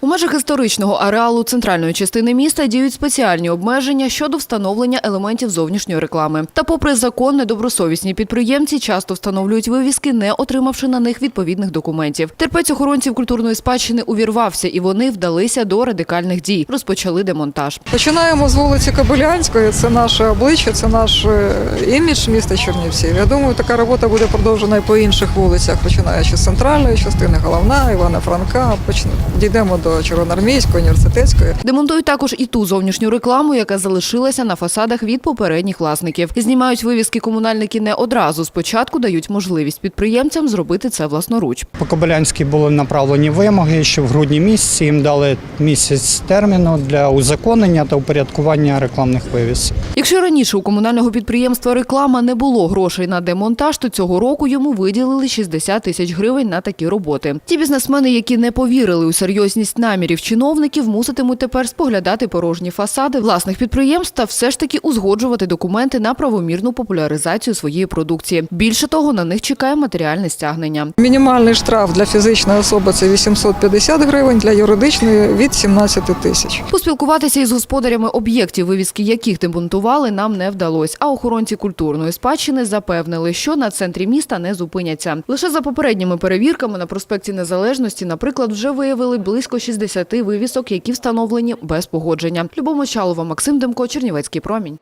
У межах історичного ареалу центральної частини міста діють спеціальні обмеження щодо встановлення елементів зовнішньої реклами. Та, попри закон, недобросовісні підприємці часто встановлюють вивіски, не отримавши на них відповідних документів. Терпець охоронців культурної спадщини увірвався, і вони вдалися до радикальних дій. Розпочали демонтаж. Починаємо з вулиці Кобилянської. Це наше обличчя, це наш е, імідж міста Чернівців. Я думаю, така робота буде продовжена і по інших вулицях, починаючи з центральної частини, головна, Івана Франка. Поч- Дійдемо до Червоноармійської, університетської. Демонтують також і ту зовнішню рекламу, яка залишилася на фасадах від попередніх власників. Знімають вивіски комунальники не одразу. Спочатку дають можливість підприємцям зробити це власноруч. По Кобилянській були направлені вимоги, що в грудні місяці їм дали місяць терміну для узаконення та упорядкування рекламних вивісок. Якщо раніше у комунального підприємства реклама не було грошей на демонтаж, то цього року йому виділили 60 тисяч гривень на такі роботи. Ті бізнесмени, які не повірили у серйозність намірів чиновників, муситимуть тепер споглядати порожні фасади власних підприємств та все ж таки узгоджувати документи на правомірну популяризацію своєї продукції. Більше того, на них чекає матеріальне стягнення. Мінімальний штраф для фізичної особи це 850 гривень, для юридичної від 17 тисяч. Поспілкуватися із господарями об'єктів, вивіски яких демонтували, нам не вдалось. А охоронці культурної спадщини запевнили, що на центрі міста не зупиняться. Лише за попередніми перевірками на проспекті Незалежності, наприклад, вже виявили близько 60 вивісок, які встановлені без погодження. Любов Мочалова, Максим Демко, Чернівецький промінь.